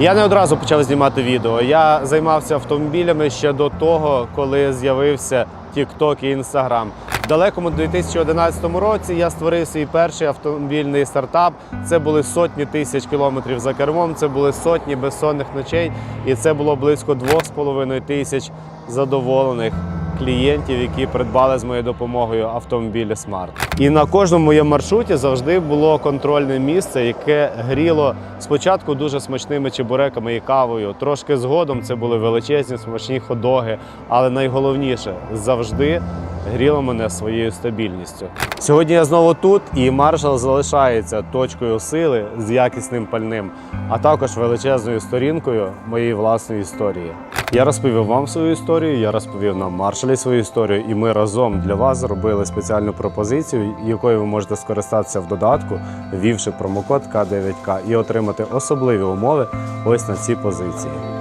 Я не одразу почав знімати відео. Я займався автомобілями ще до того, коли з'явився TikTok і Instagram. В далекому 2011 році я створив свій перший автомобільний стартап. Це були сотні тисяч кілометрів за кермом, це були сотні безсонних ночей, і це було близько 2,5 тисяч задоволених клієнтів, які придбали з моєю допомогою автомобілі Смарт. І на кожному моєму маршруті завжди було контрольне місце, яке гріло спочатку дуже смачними чебуреками і кавою. Трошки згодом це були величезні смачні ходоги, але найголовніше завжди гріло мене своєю стабільністю. Сьогодні я знову тут, і маршал залишається точкою сили з якісним пальним, а також величезною сторінкою моєї власної історії. Я розповів вам свою історію, я розповів нам маршалі свою історію, і ми разом для вас зробили спеціальну пропозицію, якою ви можете скористатися в додатку, ввівши промокод К9К і отримати особливі умови ось на ці позиції.